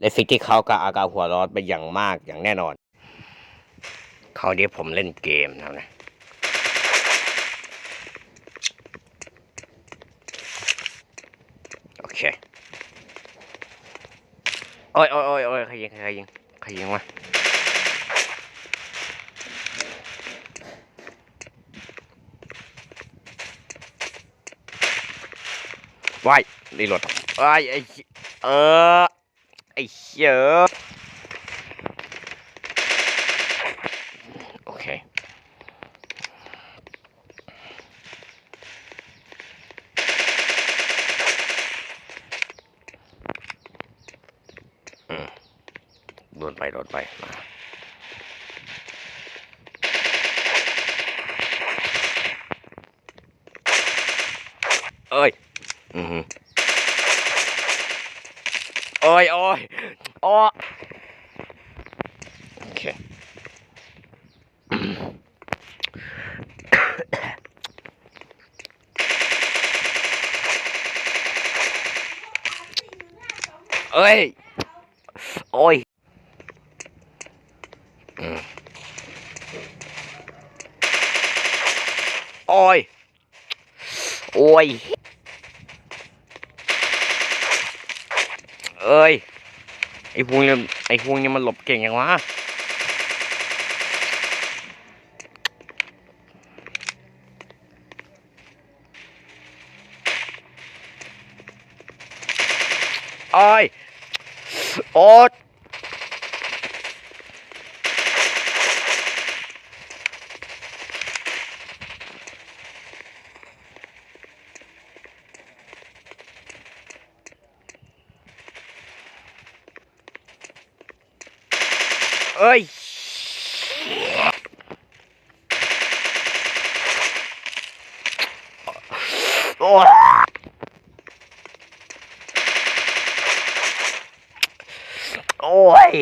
และสิ่งที่เขากะอาการหัวร้อนไปอย่างมากอย่างแน่นอนเขาวนี้ผมเล่นเกมนะนะโอเคโอ้ยโอ้ยโอ้ยโอ้ยใครยิงใครยิงใครยิงวะว้ายรีโหลดว้ายไอ้เหี้ย เออไอ้เหี้ยโอเคโดนไปโดนไปมาเอ้ย อือ โอ้ยโอ้ยโอ้โอเคเอ้ย โอ้ยโอ้ย โอ้ย เอ้ย ไอ้พวงเนี่ยไอ้พวงเนี่ยมันหลบเก่งยังวะโอ้ยโอ๊ต เอ้ยโอ้ยโอ้ย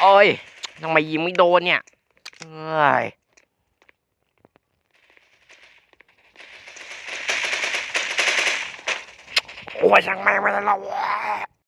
โอ้ยทำไมยิงไม่โดนเนี่ยเอ้ย โอ้ยช่างแ